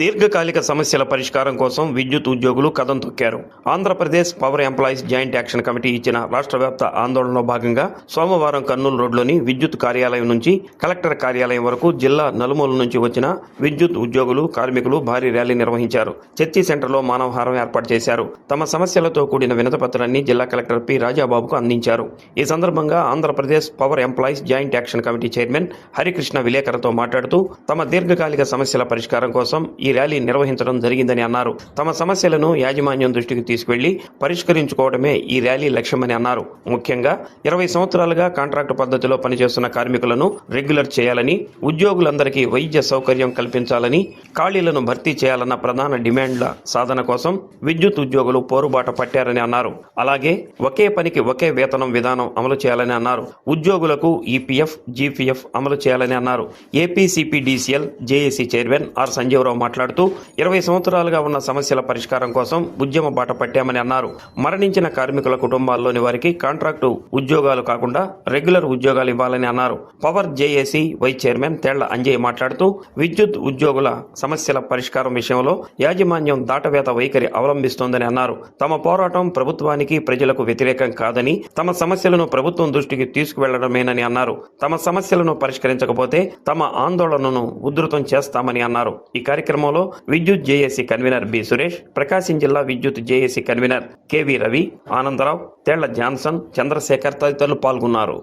దీర్ఘకాలిక సమస్యల పరిష్కారం కోసం విద్యుత్ ఉద్యోగులు కథం తొక్కారు. Andhra Pradesh power employees joint action committee ఇచ్చిన రాష్ట్ర వ్యాప్త ఆందోళనలో భాగంగా సోమవారం కర్నూలు రోడ్లోని విద్యుత్ కార్యాలయం నుంచి కలెక్టర్ కార్యాలయం వరకు జిల్లా నలుమూల నుంచి వచ్చిన విద్యుత్ ఉద్యోగులు కార్మికులు భారీ ర్యాలీ నిర్వహించారు. చర్చి సెంటర్లో మానవహారం ఏర్పాటు చేశారు. తమ సమస్యలతో కూడిన వినతపత్రాన్ని జిల్లా కలెక్టర్ పి. రాజాబాబుకు అందించారు. ఈ సందర్భంగా Andhra Pradesh power employees joint action committee chairman Harikrishna విలేకరులతో మాట్లాడుతూ తమ దీర్ఘకాలిక సమస్యల పరిష్కారం కోసం ఈ ర్యాలీ నిర్వహించడం జరిగిందని అన్నారు. తమ సమస్యలను యాజమాన్యం దృష్టికి తీసుకెళ్ళి పరిష్కరించుకోవడమే ఈ ర్యాలీ లక్ష్యమని అన్నారు. ముఖ్యంగా ఇరవై సంవత్సరాలుగా కాంట్రాక్టు పద్ధతిలో పనిచేస్తున్న కార్మికులను రెగ్యులర్ చేయాలని ఉద్యోగులందరికీ వైద్య సౌకర్యం కల్పించాలని ఖాళీలను భర్తీ చేయాలన్న ప్రధాన డిమాండ్ల సాధన కోసం విద్యుత్ ఉద్యోగులు పోరుబాట పట్టారని అన్నారు. అలాగే ఒకే పనికి ఒకే వేతనం విధానం అమలు చేయాలని అన్నారు. ఉద్యోగులకు ఈపీఎఫ్ జీపీఎఫ్ అమలు చేయాలని అన్నారు. APCPDCL JAC chairman R Sanjeevarao మాట్లాడుతూ ఇరవై సంవత్సరాలుగా ఉన్న సమస్యల పరిష్కారం కోసం ఉద్యమ బాట పట్టామని అన్నారు. మరణించిన కార్మికుల కుటుంబాల్లోని వారికి కాంట్రాక్టు ఉద్యోగాలు కాకుండా రెగ్యులర్ ఉద్యోగాలు ఇవ్వాలని అన్నారు. Power JAC vice chairman Thella Anjay మాట్లాడుతూ విద్యుత్ ఉద్యోగుల సమస్యల పరిష్కారం విషయంలో యాజమాన్యం దాటవేత వైఖరి అవలంబిస్తోందని అన్నారు. తమ పోరాటం ప్రభుత్వానికి ప్రజలకు వ్యతిరేకం కాదని తమ సమస్యలను ప్రభుత్వం దృష్టికి తీసుకువెళ్ళడమేనని అన్నారు. తమ సమస్యలను పరిష్కరించకపోతే తమ ఆందోళనను ఉధృతం చేస్తామని అన్నారు. ఈ కార్యక్రమం కార్యక్రమంలో విద్యుత్ JAC convener B Suresh Prakasam జిల్లా విద్యుత్ JAC convener KV Ravi Anandarao Thella Johnson Chandrasekhar తదితరులు పాల్గొన్నారు.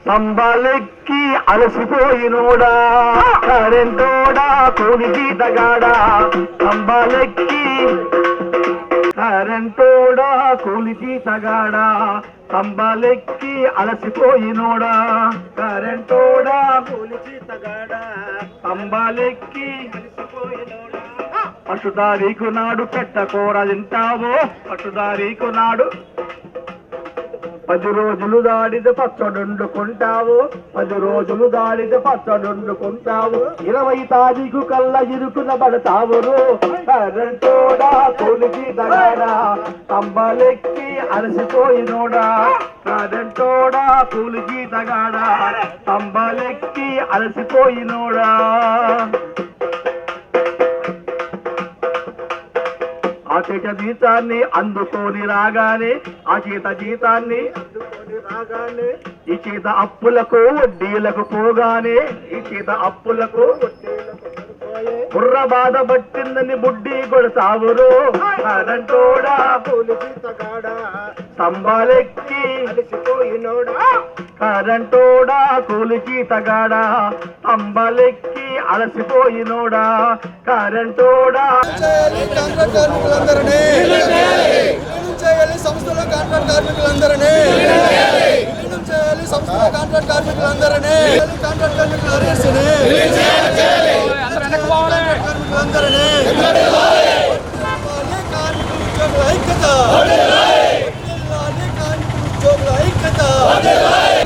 సంబాలెక్కి అలసిపోయినోడా కరెంటోడా కూలి జీతగాడా సంబాలెక్కి కరెంటోడా కూలి జీతగాడా సంబాలెక్కి అలసిపోయినోడా? కరెంటోడా? కూలి తగాడా సంబాలెక్కి అలసిపోయినోడా? పట్టుదారీకు నాడు పెట్టకూర తింటావో? పట్టుదారీకు నాడు పది రోజులు దాడితే పచ్చడొండుకుంటావు. పది రోజులు దాడితే పచ్చడొండుకుంటావు. ఇరవై తారీఖు కల్లా ఇరుకున పడతావురు కరెంటోడా తొలికి దగాడా స్తంభాలెక్కి అలసిపోయినోడా. కరెంటోడా కూలికి దగాడా తంబలెక్కి అలసిపోయినోడా. ఆ చేత జీతాన్ని అందుకొని రాగానే ఆ చేత జీతాన్ని అందుకొని రాగానే ఈ చేత అప్పులకు వడ్డీలకు పోగానే ఈ చేత అప్పులకు. బుర్ర బాధ పట్టిందని బుడ్డి కదంటోడా స్తంభాలెక్కి అలసిపోయినోడా కరెంటోడా కూలికి తగాడా అంబలెక్కి అలసిపోయినోడా కరెంటోడా. సంస్థలో కాంట్రాక్ట్ కార్మికులందరినీ. చేయాలి సంస్థలో కాంట్రాక్ట్ కార్మికులందరినీ. కాంట్రాక్ట్ కార్మికుల అరెస్ట్ని కార్మికులందరినీ కార్మికుల ఉద్యోగుల ఐక్యత కార్మికుల ఉద్యోగుల ఐక్యత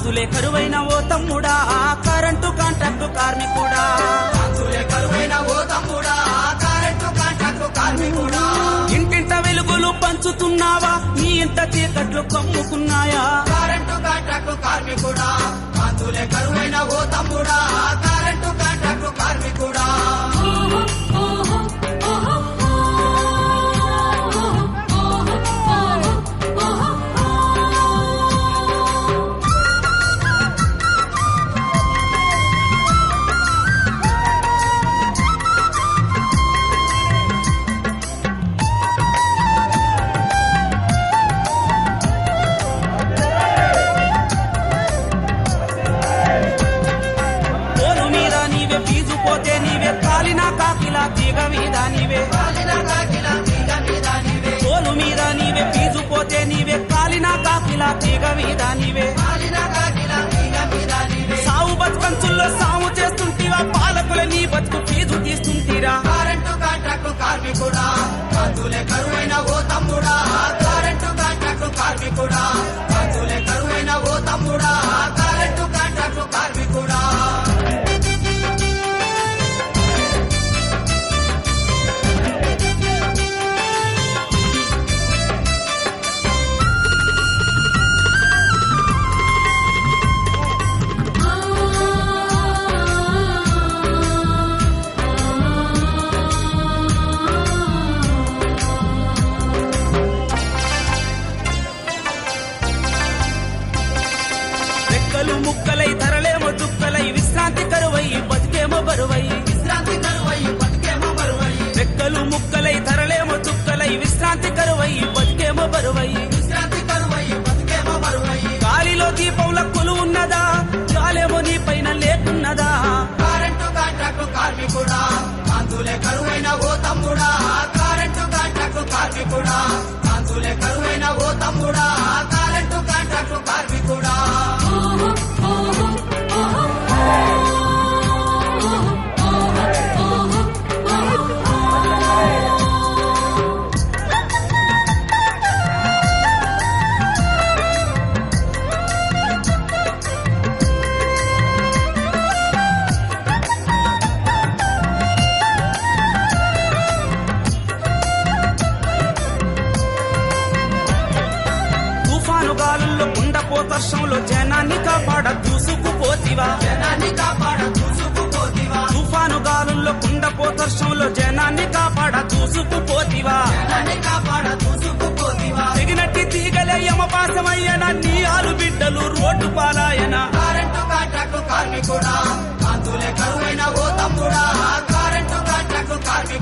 కాంతులే కరువైన ఓ తమ్ముడా కరెంటు కాంట్రాక్టు కార్మికుడా. కాంతులే కరువైన ఓ తమ్ముడా కరెంటు కాంట్రాక్టు కార్మికుడా. ఇంటింట వెలుగులు పంచుతున్నావా? నీ ఇంట చీకట్లు కమ్ముకున్నాయా? కరెంటు కాంట్రాక్టు కార్మికుడా. కాంతులే కరువైన ఓ తమ్ముడా కరెంటు కాంట్రాక్టు కార్మికుడా.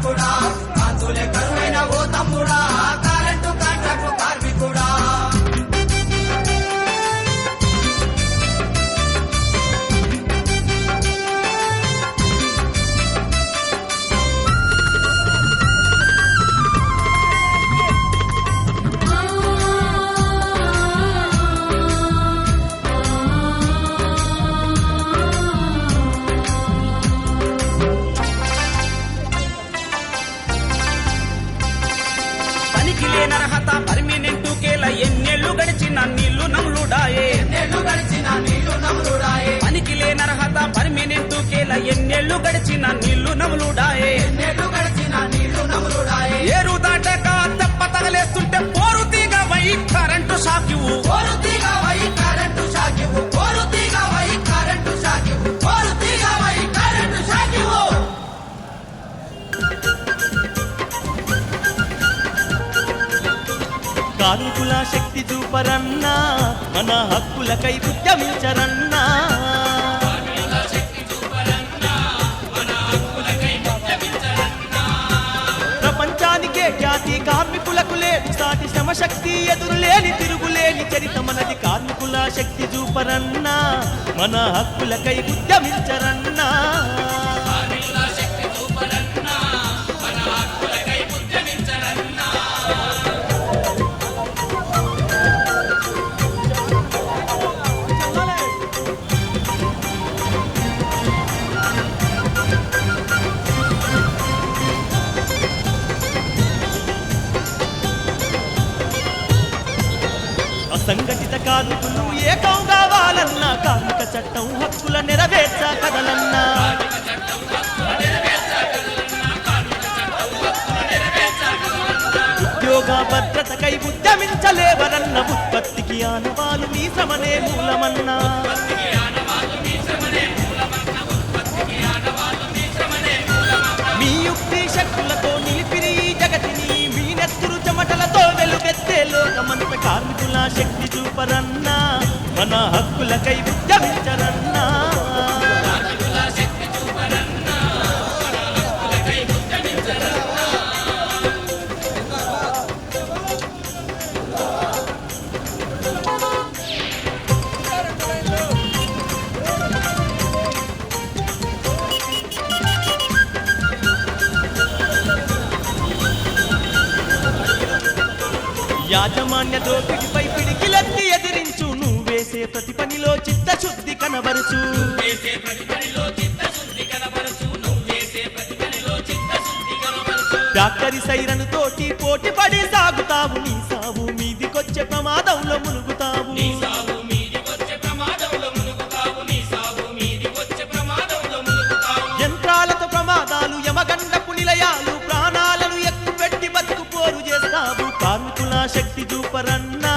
కాంట్రాక్టు గడిచిన నీళ్ళు నమ్లుడాయే. ఎన్నెళ్ళు గడిచిన నీళ్ళు నమ్లుడాయే ఏరు దాటక తెప్ప తగలేస్తుంటే పోరు తీగ వై కరెంటు షాకివు పోరు తీగ వై కరెంటు షాకివు పోరు తీగ వై కరెంటు షాకివు పోరు తీగ వై కరెంటు షాకివు కార్మికుల శక్తి చూపరన్నా మన హక్కులకై ఉద్యమించరన్నా. శ్రమశక్తి ఎదురులేని తిరుగులేని చరిత మనది కార్మికుల శక్తి చూపరన్నా మన హక్కులకై ఉద్యమించరన్నా. కార్మికులు ఏకం కావాలన్న కార్మిక చట్టం హక్కుల నెరవేర్చ కదలన్నా. ఉద్యోగ భద్రతకై ఉద్యమించలేవరన్న ఉత్పత్తికి ఆనవాలు మీ శ్రమనే మూలమన్నా. చెమటలతో లోకమంత కార్మికుల శక్తి చూపరన్నా మన హక్కులకై ఉద్యమించరన్నా. యాజమాన్య దోపిడిపై పిడికిలెత్తి ఎదిరించు. నువ్వు వేసే ప్రతి పనిలో చిత్తశుద్ధి కనబరుచు. డాక్టరి సైరను తోటి పోటీ పడి సాగుతావు. నీ సావు మీదికొచ్చే ప్రమాదంలో మునుగుతావు. శక్తి చూపరన్నా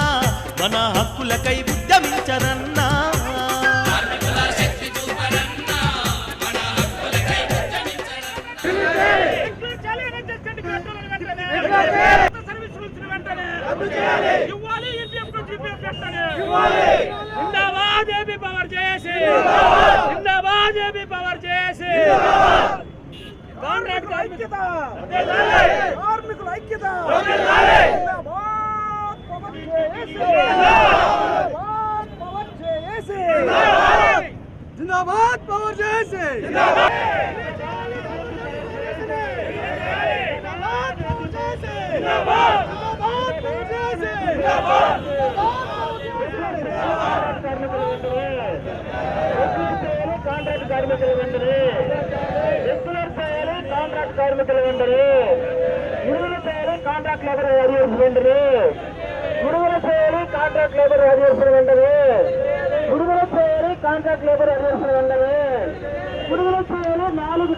మన హక్కులకై ఉద్యమించరన్నా. పవర్ చేసి పవర్ చేసి కాంట్రాక్ట్ ఐక్యత. కార్మికుల ఐక్యత. చేసి జిందాబాద్ పవర్ చేసి జిందాబాద్ పవర్ చేసి జిందాబాద్ పవర్ చేసి కాంట్రాక్ట్ కార్మికులు వెంటనే రెగ్యులర్ చేయాలి కాంట్రాక్ట్ కార్మికులు వెంటనే విడుదల చేయాలి కాంట్రాక్ట్ లేబర్ అరియర్స్ వెంటనే విడుదల చేయాలి కాంట్రాక్ట్ లేబర్ అరియర్స్ వెంటనే విడుదల చేయాలి కాంట్రాక్ట్ లేబర్ అరియర్స్ వెంటనే విడుదల చేయాలి నాలుగు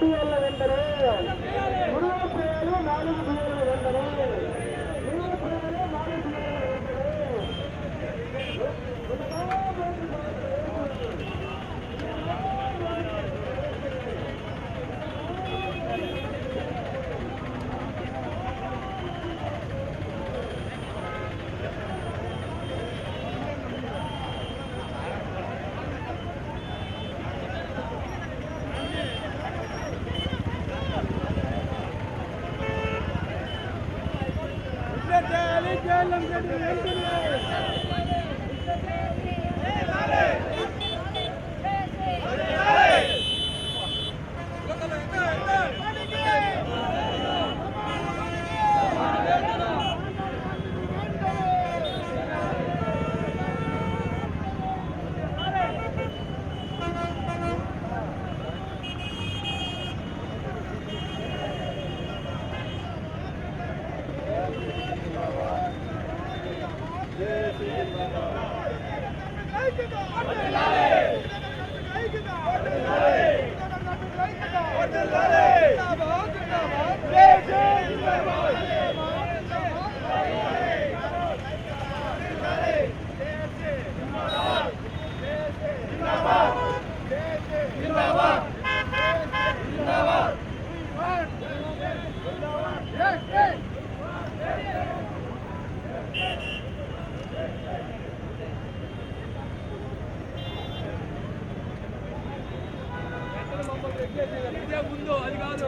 ముందు అది కాదు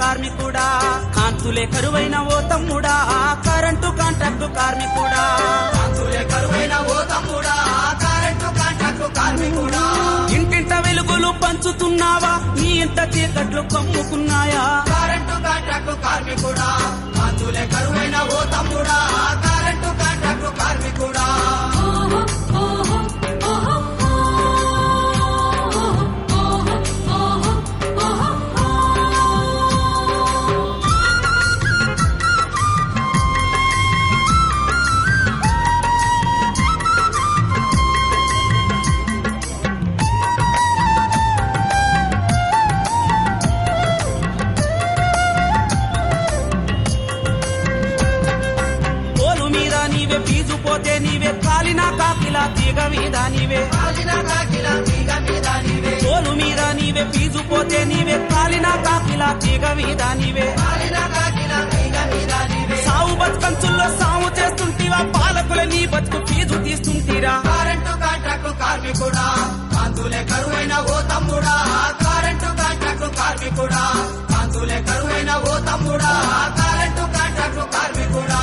కార్మికుడా? కాంతులే కరువైన ఓ తమ్ముడా? కరెంటు కాంట్రాక్టు కార్మికుడా? కాంతులే కరువైన ఓ తమ్ముడా? కరెంటు కాంట్రాక్టు కార్మికుడా? ఇంటింట వెలుగులు పంచుతున్నావా? నీ ఇంట చీకట్లు కమ్ముకున్నాయా? కరెంటు కాంట్రాక్టు కార్మికుడా? కాంతులే కరువైన ఓ తమ్ముడా? కరెంటు కాంట్రాక్టు కార్మికుడా? పోతే నీవే కాలిన కాకిలా తీగ మీద నీవే. తోలు మీద నీవే ఫీజు పోతే నీవే కాలిన కాకిలా తీగ మీద నీవే. సావు బతుకంచుల్లో సాము చేస్తుంటివా పాలకుల నీ బతుకు ఫీజు తీస్తుంటీరా. కరెంటు కాంట్రాక్టు కార్మికుడా కాంతులే కరువైన ఓ తమ్ముడా కరెంటు కాంట్రాక్టు కార్మికుడా కాంతులే కరువైన ఓ తమ్ముడా కరెంటు కాంట్రాక్టు కార్మికుడా.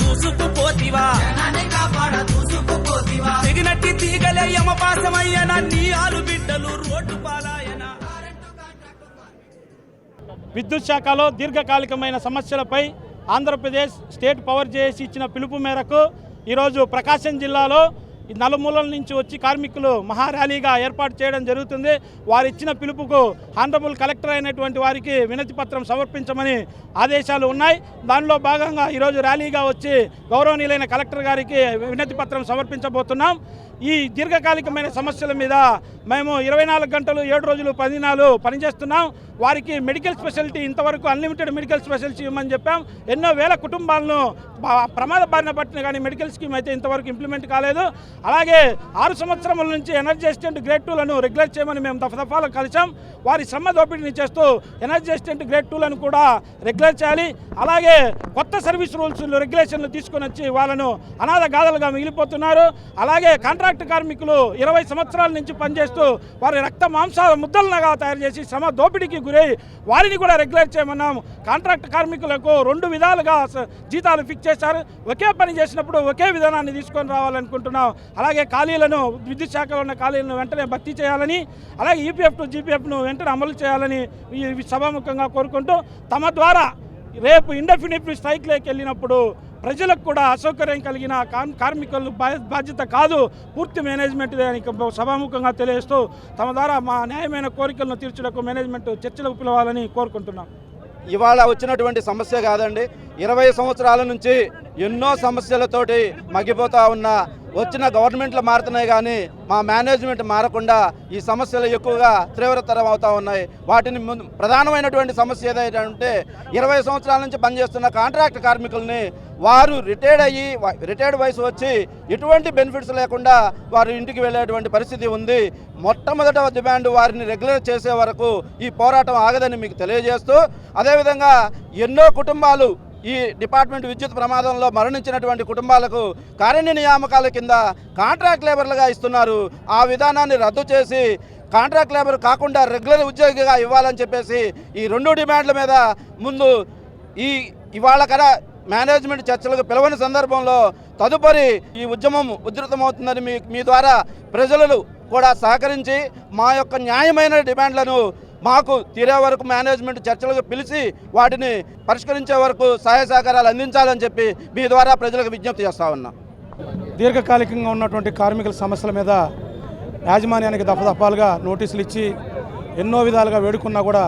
దూసుకుపోతివా తెగినట్టి తీగలే యమపాసమయ్యన నీ ఆలు బిడ్డలు రోడ్డు పాలాయన విద్యుత్ శాఖలో దీర్ఘకాలికమైన సమస్యలపై ఆంధ్రప్రదేశ్ స్టేట్ పవర్ జేఏసీ ఇచ్చిన పిలుపు మేరకు ఈరోజు ప్రకాశం జిల్లాలో నలుమూలల నుంచి వచ్చి కార్మికులు మహార్యాలీగా ఏర్పాటు చేయడం జరుగుతుంది. వారు ఇచ్చిన పిలుపుకు హానరబుల్ కలెక్టర్ అయినటువంటి వారికి వినతి పత్రం సమర్పించమని ఆదేశాలు ఉన్నాయి. దానిలో భాగంగా ఈరోజు ర్యాలీగా వచ్చి గౌరవనీయులైన కలెక్టర్ గారికి వినతి పత్రం సమర్పించబోతున్నాం. ఈ దీర్ఘకాలికమైన సమస్యల మీద మేము ఇరవై నాలుగు గంటలు ఏడు రోజులు పది దినాలు పనిచేస్తున్నాం. వారికి మెడికల్ స్పెషాలిటీ ఇంతవరకు అన్లిమిటెడ్ మెడికల్ స్పెషాలిటీ ఇవ్వమని చెప్పాం. ఎన్నో వేల కుటుంబాలను ప్రమాద బారిన పట్టిన కానీ మెడికల్ స్కీమ్ అయితే ఇంతవరకు ఇంప్లిమెంట్ కాలేదు. అలాగే ఆరు సంవత్సరముల నుంచి ఎనర్జీ అసిస్టెంట్ గ్రేడ్ టూలను రెగ్యులేట్ చేయమని మేము దఫదఫాలు కలిసాం వారి శ్రమ దోపిడీని చేస్తూ ఎనర్జీ అసిస్టెంట్ గ్రేడ్ టూలను కూడా రెగ్యులేట్ చేయాలి. అలాగే కొత్త సర్వీస్ రూల్స్ రెగ్యులేషన్లు తీసుకొని వచ్చి వాళ్ళను అనాథ గాథలుగా మిగిలిపోతున్నారు. అలాగే కాంట్రాక్ట్ కార్మికులు ఇరవై సంవత్సరాల నుంచి పనిచేస్తూ వారి రక్త మాంసాల ముద్దలనగా తయారు చేసి శ్రమ దోపిడీకి గురై వారిని కూడా రెగ్యులేట్ చేయమన్నాం. కాంట్రాక్ట్ కార్మికులకు రెండు విధాలుగా జీతాలు ఫిక్స్ చేశారు. ఒకే పని చేసినప్పుడు ఒకే విధానాన్ని తీసుకొని రావాలనుకుంటున్నాం. అలాగే ఖాళీలను విద్యుత్ శాఖలో ఉన్న ఖాళీలను వెంటనే భర్తీ చేయాలని అలాగే ఈపీఎఫ్ టు జీపీఎఫ్ను వెంటనే అమలు చేయాలని ఈ సభాముఖంగా కోరుకుంటూ తమ ద్వారా రేపు ఇండెఫినిట్ స్ట్రైక్లోకి వెళ్ళినప్పుడు ప్రజలకు కూడా అసౌకర్యం కలిగిన కార్- కార్మికులు బాధ్యత కాదు పూర్తి మేనేజ్మెంట్ అని సభాముఖంగా తెలియజేస్తూ తమ ద్వారా మా న్యాయమైన కోరికలను తీర్చడానికి మేనేజ్మెంట్ చర్చలకు పిలవాలని కోరుకుంటున్నాం. ఇవాళ వచ్చినటువంటి సమస్య కాదండి. ఇరవై సంవత్సరాల నుంచి ఎన్నో సమస్యలతోటి మగ్గిపోతా ఉన్న వచ్చిన గవర్నమెంట్లు మారుతున్నాయి కానీ మా మేనేజ్మెంట్ మారకుండా ఈ సమస్యలు ఎక్కువగా తీవ్రతరం అవుతా ఉన్నాయి. వాటిని ముందు ప్రధానమైనటువంటి సమస్య ఏదైతే ఇరవై సంవత్సరాల నుంచి పనిచేస్తున్న కాంట్రాక్ట్ కార్మికుల్ని వారు రిటైర్డ్ అయ్యి రిటైర్డ్ వయసు వచ్చి ఎటువంటి బెనిఫిట్స్ లేకుండా వారు ఇంటికి వెళ్ళేటువంటి పరిస్థితి ఉంది. మొట్టమొదట డిమాండ్ వారిని రెగ్యులర్ చేసే వరకు ఈ పోరాటం ఆగదని మీకు తెలియజేస్తూ అదేవిధంగా ఎన్నో కుటుంబాలు ఈ డిపార్ట్మెంట్ విద్యుత్ ప్రమాదంలో మరణించినటువంటి కుటుంబాలకు కారణ్య నియామకాల కింద కాంట్రాక్ట్ లేబర్లుగా ఇస్తున్నారు. ఆ విధానాన్ని రద్దు చేసి కాంట్రాక్ట్ లేబర్ కాకుండా రెగ్యులర్ ఉద్యోగిగా ఇవ్వాలని చెప్పేసి ఈ రెండు డిమాండ్ల మీద ముందు ఈ ఇవాళ కదా మేనేజ్మెంట్ చర్చలకు పిలవని సందర్భంలో తదుపరి ఈ ఉద్యమం ఉధృతమవుతుందని మీ మీ ద్వారా ప్రజలు కూడా సహకరించి మా యొక్క న్యాయమైన డిమాండ్లను మాకు తీరే వరకు మేనేజ్మెంట్ చర్చలకు పిలిచి వాటిని పరిష్కరించే వరకు సహాయ సహకారాలు అందించాలని చెప్పి మీ ద్వారా ప్రజలకు విజ్ఞప్తి చేస్తా ఉన్నా. దీర్ఘకాలికంగా ఉన్నటువంటి కార్మికుల సమస్యల మీద యాజమాన్యానికి దఫదఫాలుగా నోటీసులు ఇచ్చి ఎన్నో విధాలుగా వేడుకున్నా కూడా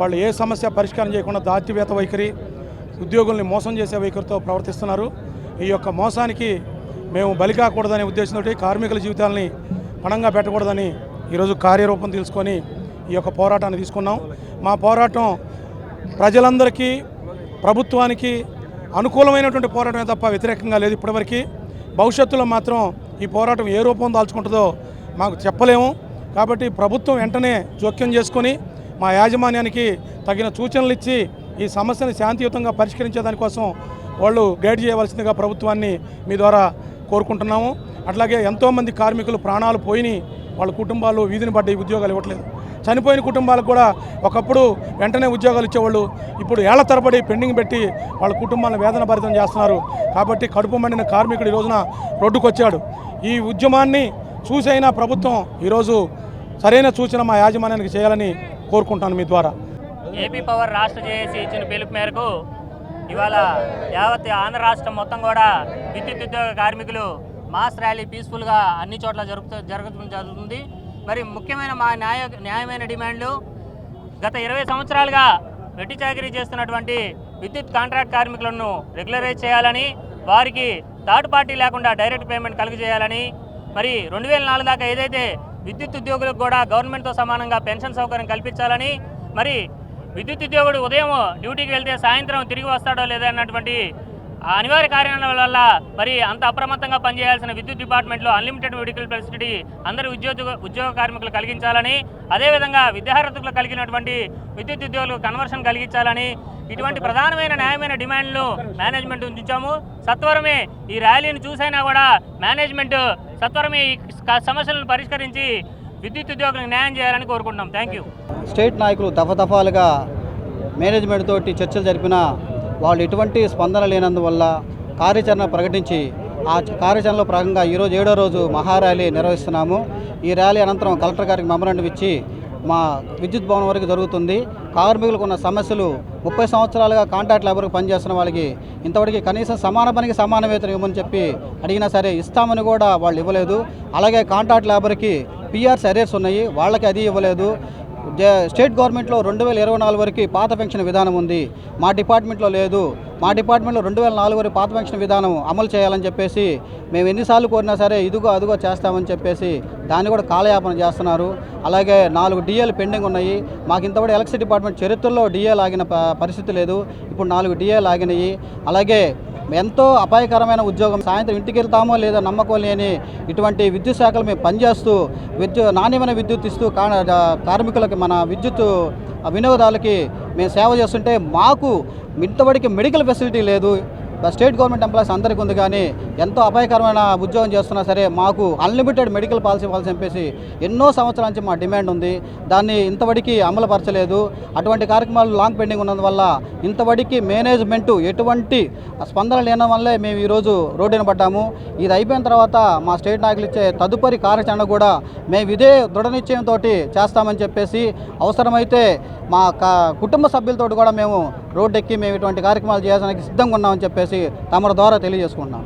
వాళ్ళు ఏ సమస్య పరిష్కారం చేయకుండా దాత్యవేత వైఖరి ఉద్యోగుల్ని మోసం చేసే వైఖరితో ప్రవర్తిస్తున్నారు. ఈ యొక్క మోసానికి మేము బలి కాకూడదనే ఉద్దేశంతో కార్మికుల జీవితాలని పణంగా పెట్టకూడదని ఈరోజు కార్యరూపం తీసుకొని ఈ యొక్క పోరాటాన్ని తీసుకున్నాం. మా పోరాటం ప్రజలందరికీ ప్రభుత్వానికి అనుకూలమైనటువంటి పోరాటమే తప్ప వ్యతిరేకంగా లేదు ఇప్పటివరకు. భవిష్యత్తులో మాత్రం ఈ పోరాటం ఏ రూపం దాల్చుకుంటుందో మాకు చెప్పలేము. కాబట్టి ప్రభుత్వం వెంటనే జోక్యం చేసుకొని మా యాజమాన్యానికి తగిన సూచనలు ఇచ్చి ఈ సమస్యను శాంతియుతంగా పరిష్కరించే దానికోసం వాళ్ళు గైడ్ చేయవలసిందిగా ప్రభుత్వాన్ని మీ ద్వారా కోరుకుంటున్నాము. అట్లాగే ఎంతోమంది కార్మికులు ప్రాణాలు పోయినాయి వాళ్ళ కుటుంబాలు వీధిని పడ్డ ఉద్యోగాలు ఇవ్వట్లేదు. చనిపోయిన కుటుంబాలకు కూడా ఒకప్పుడు వెంటనే ఉద్యోగాలు ఇచ్చేవాళ్ళు ఇప్పుడు ఏళ్ళ తరబడి పెండింగ్ పెట్టి వాళ్ళ కుటుంబాలను వేదన భరితం చేస్తున్నారు. కాబట్టి కడుపు మండిన కార్మికుడు ఈ రోజున రోడ్డుకొచ్చాడు. ఈ ఉద్యమాన్ని చూసైనా ప్రభుత్వం ఈరోజు సరైన సూచన మా యాజమాన్యానికి చేయాలని కోరుకుంటాను మీ ద్వారా. ఏపీ పవర్ రాష్ట్ర చేసి ఇచ్చిన పిలుపు మేరకు ఇవాళ యావత్ ఆంధ్ర రాష్ట్రం మొత్తం కూడా విద్యుత్ ఉద్యోగ కార్మికులు మాస్ ర్యాలీ పీస్ఫుల్గా అన్ని చోట్ల జరుగుతూ జరుగుతూ జరుగుతుంది. మరి ముఖ్యమైన మా న్యాయ న్యాయమైన డిమాండ్లు గత ఇరవై సంవత్సరాలుగా వెట్టి చాకరీ చేస్తున్నటువంటి విద్యుత్ కాంట్రాక్ట్ కార్మికులను రెగ్యులరైజ్ చేయాలని వారికి థర్డ్ పార్టీ లేకుండా డైరెక్ట్ పేమెంట్ కలుగజేయాలని మరి రెండు వేల నాలుగు దాకా ఏదైతే విద్యుత్ ఉద్యోగులకు కూడా గవర్నమెంట్తో సమానంగా పెన్షన్ సౌకర్యం కల్పించాలని మరి విద్యుత్ ఉద్యోగుడు ఉదయం డ్యూటీకి వెళ్తే సాయంత్రం తిరిగి వస్తాడో లేదన్నటువంటి అనివార్య కారణాల వల్ల మరి అంత అప్రమత్తంగా పనిచేయాల్సిన విద్యుత్ డిపార్ట్మెంట్లో అన్లిమిటెడ్ మెడికల్ ఫెసిలిటీ అందరి ఉద్యోగ ఉద్యోగ కార్మికులు కలిగించాలని అదేవిధంగా విద్యార్థులకు కలిగినటువంటి విద్యుత్ ఉద్యోగులకు కన్వర్షన్ కలిగించాలని ఇటువంటి ప్రధానమైన న్యాయమైన డిమాండ్లు మేనేజ్మెంట్ ఉంచాము. సత్వరమే ఈ ర్యాలీని చూసైనా కూడా మేనేజ్మెంట్ సత్వరమే ఈ సమస్యలను పరిష్కరించి విద్యుత్ ఉద్యోగులకు న్యాయం చేయాలని కోరుకుంటున్నాం. Thank you. స్టేట్ నాయకులు దఫదఫాలుగా మేనేజ్మెంట్ తోటి చర్చలు జరిపినా వాళ్ళు ఎటువంటి స్పందన లేనందువల్ల కార్యాచరణ ప్రకటించి ఆ కార్యాచరణలో భాగంగా ఈరోజు ఏడో రోజు మహార్యాలీ నిర్వహిస్తున్నాము. ఈ ర్యాలీ అనంతరం కలెక్టర్ గారికి మెమరాండం ఇచ్చి మా విద్యుత్ భవనం వరకు జరుగుతుంది. కార్మికులకు ఉన్న సమస్యలు ముప్పై సంవత్సరాలుగా కాంట్రాక్ట్ లేబర్కి పనిచేస్తున్న వాళ్ళకి ఇంతవరకు కనీసం సమాన పనికి సమాన వేతనం ఇవ్వమని చెప్పి అడిగినా సరే ఇస్తామని కూడా వాళ్ళు ఇవ్వలేదు. అలాగే కాంట్రాక్ట్ లేబర్కి పిఆర్స్ అరేర్స్ ఉన్నాయి. వాళ్ళకి అది ఇవ్వలేదు. స్టేట్ గవర్నమెంట్లో రెండు వేల ఇరవై నాలుగు వరకు పాత పెన్షన్ విధానం ఉంది. మా డిపార్ట్మెంట్లో లేదు. మా డిపార్ట్మెంట్లో రెండు వేల నాలుగు వరకు పాత పెన్షన్ విధానం అమలు చేయాలని చెప్పేసి మేము ఎన్నిసార్లు కోరినా సరే ఇదిగో అదిగో చేస్తామని చెప్పేసి దాన్ని కూడా కాలయాపన చేస్తున్నారు. అలాగే నాలుగు డిఏలు పెండింగ్ ఉన్నాయి. మాకు ఇంతవరకు ఎలక్ట్రిసిటీ డిపార్ట్మెంట్ చరిత్రలో డిఏ లాగిన పరిస్థితి లేదు. ఇప్పుడు నాలుగు డిఏ లాగినాయి. అలాగే ఎంతో అపాయకరమైన ఉద్యోగం. సాయంత్రం ఇంటికి వెళ్తామో లేదా నమ్మకం లేని ఇటువంటి విద్యుత్ శాఖలు మేము పనిచేస్తూ విద్యు నాణ్యమైన విద్యుత్ ఇస్తూ కార్మికులకి మన విద్యుత్ వినియోగదారులకి మేము సేవ చేస్తుంటే మాకు ఇంతవరకు మెడికల్ ఫెసిలిటీ లేదు. స్టేట్ గవర్నమెంట్ ఎంప్లాయీస్ అందరికీ ఉంది కానీ ఎంతో అపాయకరమైన ఉద్యోగం చేస్తున్నా సరే మాకు అన్లిమిటెడ్ మెడికల్ పాలసీ ఇవ్వాల్సి చెప్పేసి ఎన్నో సంవత్సరాల నుంచి మా డిమాండ్ ఉంది. దాన్ని ఇంతవరకు అమలుపరచలేదు. అటువంటి కార్యక్రమాలు లాంగ్ పెండింగ్ ఉన్నందువల్ల ఇంతవరకు మేనేజ్మెంట్ ఎటువంటి స్పందన లేని వల్లే మేము ఈరోజు రోడ్డున పడ్డాము. ఇది అయిపోయిన తర్వాత మా స్టేట్ నాయకులు ఇచ్చే తదుపరి కార్యాచరణ కూడా మేము ఇదే దృఢ నిశ్చయంతో చేస్తామని చెప్పేసి అవసరమైతే మా కుటుంబ సభ్యులతో కూడా మేము రోడ్డెక్కి మేము ఇటువంటి కార్యక్రమాలు చేయడానికి సిద్ధంగా ఉన్నామని చెప్పేసి తమ ద్వారా తెలియజేసుకుంటున్నాం.